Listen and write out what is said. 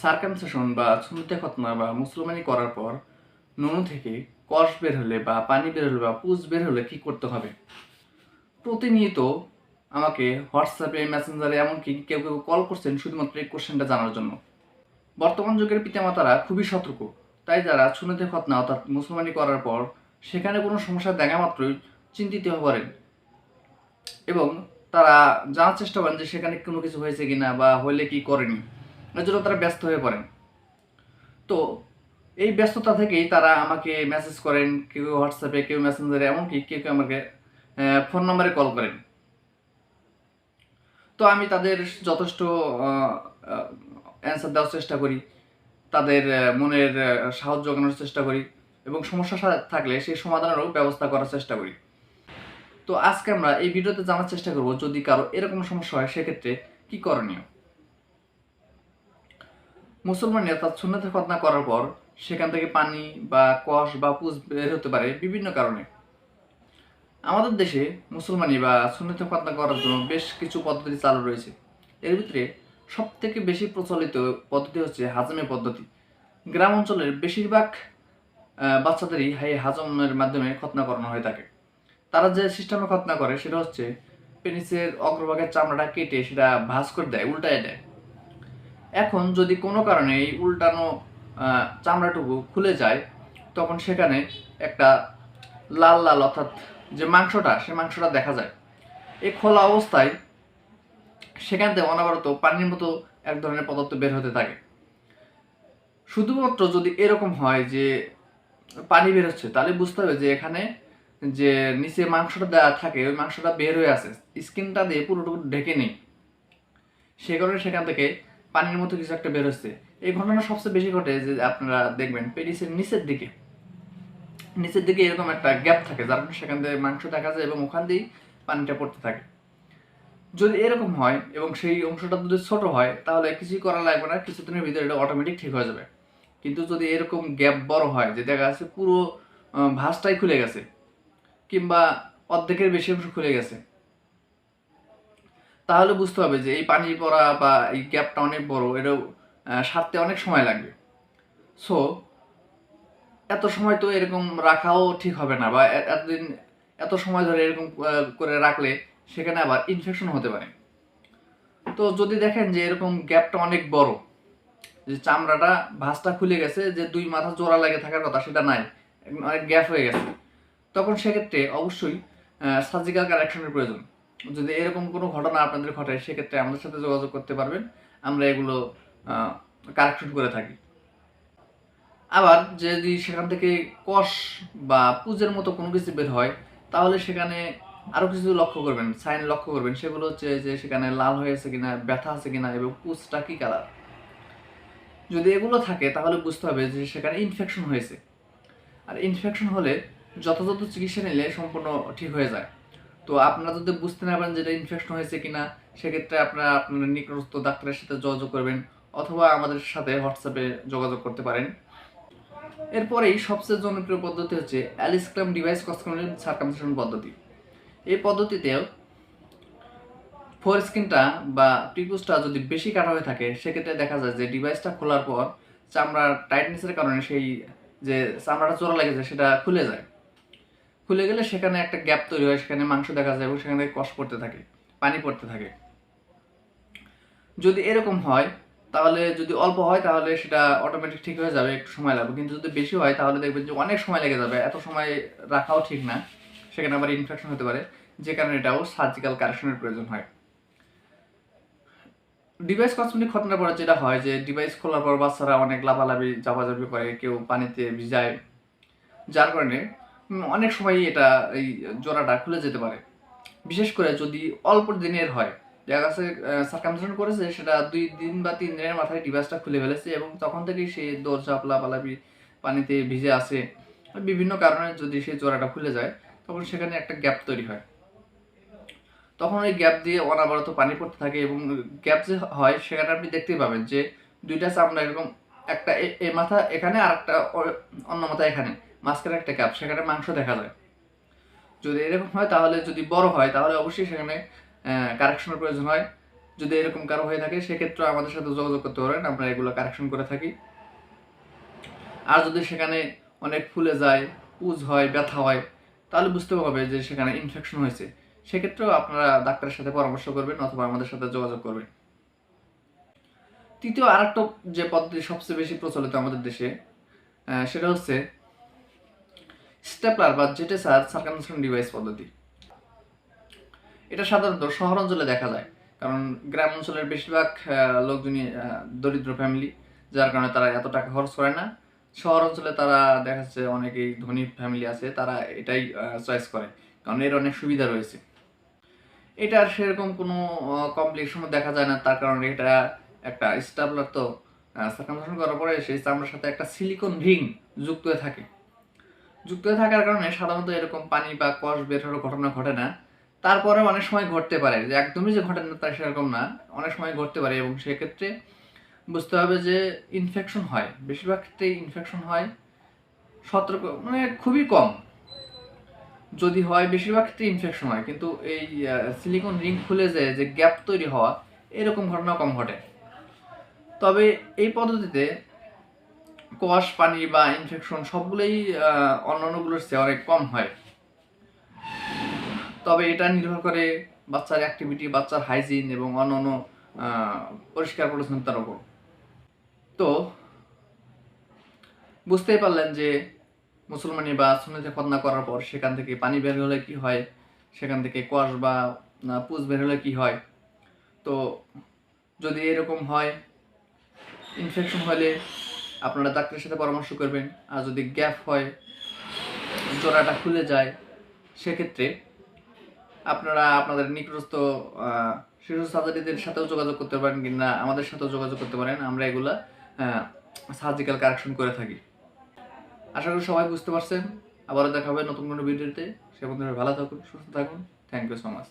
Circumcision বা ছুনুতে খতনা বা মুসলমানি করার পর নুনু থেকে কষ বের হলে বা পানি বের হলে বা পুজ বের হলে কি করতে হবে? প্রতিনিয়ত আমাকে হোয়াটসঅ্যাপে মেসেঞ্জারে এমনকি কেউ কেউ কল করছেন শুধুমাত্র এই কোশ্চেনটা জানার জন্য। বর্তমান যুগের পিতামাতারা খুবই সতর্ক, তাই যারা ছুনুতে খতনা অর্থাৎ মুসলমানি করার পর সেখানে কোনো সমস্যা দেখা মাত্রই চিন্তিত হয়ে এবং তারা জানার চেষ্টা করেন যে সেখানে কোনো কিছু হয়েছে কিনা বা হলে কি করেনি। এর জন্য তারা ব্যস্ত হয়ে পড়েন। তো এই ব্যস্ততা থেকেই তারা আমাকে মেসেজ করেন, কেউ হোয়াটসঅ্যাপে কেউ মেসেঞ্জারে এমনকি কেউ কেউ আমাকে ফোন নম্বরে কল করেন। তো আমি তাদের যথেষ্ট অ্যান্সার দেওয়ার চেষ্টা করি, তাদের মনের সাহায্য জোগানোর চেষ্টা করি এবং সমস্যা থাকলে সেই সমাধানেরও ব্যবস্থা করার চেষ্টা করি। তো আজকে আমরা এই ভিডিওতে জানার চেষ্টা করব, যদি কারও এরকম সমস্যা হয়, সেক্ষেত্রে কী করণীয়? মুসলমানের অর্থাৎ সুন্নতের খতনা করার পর সেখান থেকে পানি বা কষ বা পুজ বের হতে পারে বিভিন্ন কারণে। আমাদের দেশে মুসলমানি বা সুন্নতে খতনা করার জন্য বেশ কিছু পদ্ধতি চালু রয়েছে। এর ভিতরে সব থেকে বেশি প্রচলিত পদ্ধতি হচ্ছে হাজমে পদ্ধতি। গ্রাম অঞ্চলের বেশিরভাগ বাচ্চাদেরই এই হাজমের মাধ্যমে খতনা করানো হয়ে থাকে। তারা যে সিস্টেমে খতনা করে সেটা হচ্ছে পেনিসের অগ্রভাগের চামড়াটা কেটে সেটা ভাঁজ করে দেয়, উল্টায় দেয়। এখন যদি কোনো কারণে এই উল্টানো চামড়াটুকু খুলে যায়, তখন সেখানে একটা লাল লাল অর্থাৎ যে মাংসটা, সে মাংসটা দেখা যায়। এই খোলা অবস্থায় সেখান থেকে অনবরত পানির মতো এক ধরনের পদার্থ বের হতে থাকে। শুধুমাত্র যদি এরকম হয় যে পানি বের হচ্ছে, তাহলে বুঝতে হবে যে এখানে যে নিচে মাংসটা দেওয়া থাকে, ওই মাংসটা বের হয়ে আসে স্কিনটা দিয়ে পুরোটুকু ঢেকে নেই। সে কারণে সেখান থেকে পানির মতো কিছু একটা বের হচ্ছে এই ঘটনা সবচেয়ে বেশি ঘটে যে আপনারা দেখবেন পেরিসের নিচের দিকে। নিচের দিকে এরকম একটা গ্যাপ থাকে যার সেখান থেকে মাংস দেখা যায় এবং ওখান দিয়েই পানিটা পড়তে থাকে। যদি এরকম হয় এবং সেই অংশটা যদি ছোট হয় তাহলে কিছুই করা লাগবে না কিছুদিনের ভিতরে এটা অটোমেটিক ঠিক হয়ে যাবে। কিন্তু যদি এরকম গ্যাপ বড় হয় যে দেখা যাচ্ছে পুরো আহ, ভাঁজটাই খুলে গেছে কিংবা অর্ধেকের বেশি অংশ খুলে গেছে তাহলে বুঝতে হবে যে এই পানি পড়া বা এই গ্যাপটা অনেক বড় এটা সারতে অনেক সময় লাগবে। সো এত সময় তো এরকম রাখাও ঠিক হবে না বা এতদিন এত সময় ধরে এরকম করে রাখলে সেখানে আবার ইনফেকশন হতে পারে। তো যদি দেখেন যে এরকম গ্যাপটা অনেক বড়, যে চামড়াটা ভাঁজটা খুলে গেছে, যে দুই মাথা জোড়া লাগে থাকার কথা, সেটা নাই, অনেক গ্যাপ হয়ে গেছে, তখন সেক্ষেত্রে অবশ্যই সার্জিক্যাল কারেকশনের প্রয়োজন। যদি এরকম কোনো ঘটনা আপনাদের ঘটে, সেক্ষেত্রে আমাদের সাথে যোগাযোগ করতে পারবেন। আমরা এগুলো কারেকশন করে থাকি। আবার যদি সেখান থেকে কষ বা পুজের মতো কোনো কিছু বের হয়, তাহলে সেখানে আরও কিছু লক্ষ্য করবেন, সাইন লক্ষ্য করবেন। সেগুলো হচ্ছে যে সেখানে লাল হয়েছে কিনা, ব্যথা আছে কিনা এবং পুজটা কি কালার? যদি এগুলো থাকে, তাহলে বুঝতে হবে যে সেখানে ইনফেকশন হয়েছে। আর ইনফেকশন হলে যথাযথ চিকিৎসা নিলে সম্পূর্ণ ঠিক হয়ে যায়। তো আপনারা যদি বুঝতে না পারেন যে এটা ইনফেকশন হয়েছে কিনা, সেক্ষেত্রে আপনারা আপনার নিকটস্থ ডাক্তারের সাথে যোগাযোগ করবেন অথবা আমাদের সাথে হোয়াটসঅ্যাপে যোগাযোগ করতে পারেন। এরপরেই সবচেয়ে জনপ্রিয় পদ্ধতি হচ্ছে অ্যালিসক্লাম ডিভাইস কসকমেটিক সার্কামসেশন পদ্ধতি। এই পদ্ধতিতেও ফোর স্কিনটা বা প্রিপুসটা যদি বেশি কাটা হয়ে থাকে, সেক্ষেত্রে দেখা যায় যে ডিভাইসটা খোলার পর চামড়ার টাইটনেসের কারণে সেই যে চামড়াটা চোরা লেগেছে, সেটা খুলে যায়। খুলে গেলে সেখানে একটা গ্যাপ তৈরি হয়, সেখানে মাংস দেখা যায় এবং সেখানে কষ পড়তে থাকে, পানি পড়তে থাকে। যদি এরকম হয়, তাহলে যদি অল্প হয়, তাহলে সেটা অটোমেটিক ঠিক হয়ে যাবে, একটু সময় লাগবে। কিন্তু যদি বেশি হয়, তাহলে দেখবেন যে অনেক সময় লেগে যাবে, এত সময় রাখাও ঠিক না। সেখানে আবার ইনফেকশন হতে পারে, যে কারণে এটাও সার্জিক্যাল কারেকশনের প্রয়োজন হয়। ডিভাইস কসমেটিক ঘটনার পরে যেটা হয় যে ডিভাইস খোলার পর বাচ্চারা অনেক লাভালাভি চাপাচাপি করে, কেউ পানিতে ভিজায়। যার কারণে অনেক সময় এটা এই জোড়াটা খুলে যেতে পারে। বিশেষ করে যদি অল্প দিনের হয়। দেখা গেছে সার্কামসেশন করেছে, সেটা দুই দিন বা তিন দিনের মাথায় ডিভাইসটা খুলে ফেলেছে এবং তখন থেকেই সে দৌড় চাপ লাফালাফি পানিতে ভিজে আসে বিভিন্ন কারণে যদি সেই জোড়াটা খুলে যায়, তখন সেখানে একটা গ্যাপ তৈরি হয়। তখন ওই গ্যাপ দিয়ে অনাবরত পানি পড়তে থাকে এবং গ্যাপ যে হয়, সেখানে আপনি দেখতেই পাবেন যে দুইটা চামড়া এরকম একটা এ মাথা এখানে আর একটা অন্য মাথা এখানে। মাঝখানে একটা গ্যাপ সেখানে মাংস দেখা যায়। যদি এরকম হয়, তাহলে যদি বড় হয়, তাহলে অবশ্যই সেখানে কারেকশনের প্রয়োজন হয়। যদি এরকম কারও হয়ে থাকে, সেক্ষেত্রে আমাদের সাথে যোগাযোগ করতে পারেন, আমরা এগুলো কারেকশন করে থাকি। আর যদি সেখানে অনেক ফুলে যায় পুজ হয়, ব্যথা হয়, তাহলে বুঝতে হবে যে সেখানে ইনফেকশন হয়েছে। সেক্ষেত্রেও আপনারা ডাক্তারের সাথে পরামর্শ করবেন অথবা আমাদের সাথে যোগাযোগ করবেন। তৃতীয় আরেকটা যে পদ্ধতি সবচেয়ে বেশি প্রচলিত আমাদের দেশে সেটা হচ্ছে স্টেপলার বা জেটেসার সার্কামসন ডিভাইস পদ্ধতি। এটা সাধারণত শহর অঞ্চলে দেখা যায়, কারণ গ্রাম অঞ্চলের বেশিরভাগ লোকজনই দরিদ্র ফ্যামিলি যার কারণে তারা এত টাকা খরচ করে না। শহর অঞ্চলে তারা দেখা যাচ্ছে অনেকেই ধনী ফ্যামিলি আছে, তারা এটাই চয়েস করে, কারণ এর অনেক সুবিধা রয়েছে। এটার সেরকম কোনো কমপ্লিকেশন দেখা যায় না, তার কারণে এটা একটা স্টাবলার তো সার্কামশন করার পরে সেই চামড়ার সাথে একটা সিলিকন রিং যুক্ত হয়ে থাকে। যুক্ত থাকার কারণে সাধারণত এরকম পানি বা কষ বের হওয়ার ঘটনা ঘটে না। তারপরে অনেক সময় ঘটতে পারে যে একদমই যে ঘটে না তা সেরকম না, অনেক সময় ঘটতে পারে এবং সেক্ষেত্রে বুঝতে হবে যে ইনফেকশন হয়। বেশিরভাগ ক্ষেত্রেই ইনফেকশন হয়, সতর্ক মানে খুবই কম। যদি হয়, বেশিরভাগ ক্ষেত্রে ইনফেকশন হয়, কিন্তু এই সিলিকন রিং খুলে যায়, যে গ্যাপ তৈরি হওয়া, এরকম ঘটনা কম ঘটে। তবে এই পদ্ধতিতে কোয়াশ পানি বা ইনফেকশন সবগুলোই অন্যান্যগুলোর চেয়ে অনেক কম হয়। তবে এটা নির্ভর করে বাচ্চার অ্যাক্টিভিটি বাচ্চার হাইজিন এবং অন্যান্য পরিষ্কার পরিচ্ছন্নতার ওপর তো, বুঝতেই পারলেন যে মুসলমানি বা সুন্নতে খতনা করার পর সেখান থেকে পানি বের হলে কি হয়, সেখান থেকে কোয়াশ বা পুজ বের হলে কি হয়। তো, যদি এরকম হয় ইনফেকশন হলে আপনারা ডাক্তারের সাথে পরামর্শ করবেন। আর যদি গ্যাপ হয় জোড়াটা খুলে যায়, সেক্ষেত্রে আপনারা আপনাদের নিকটস্থ শিশু সার্জারিদের সাথেও যোগাযোগ করতে পারেন কিংবা আমাদের সাথেও যোগাযোগ করতে পারেন। আমরা এগুলা সার্জিক্যাল কারেকশন করে থাকি। আশা করি সবাই বুঝতে পারছেন। আবারও দেখা হবে নতুন কোনো ভিডিওতে। সে বন্ধুরা ভালো থাকুন, সুস্থ থাকুন। Thank you so much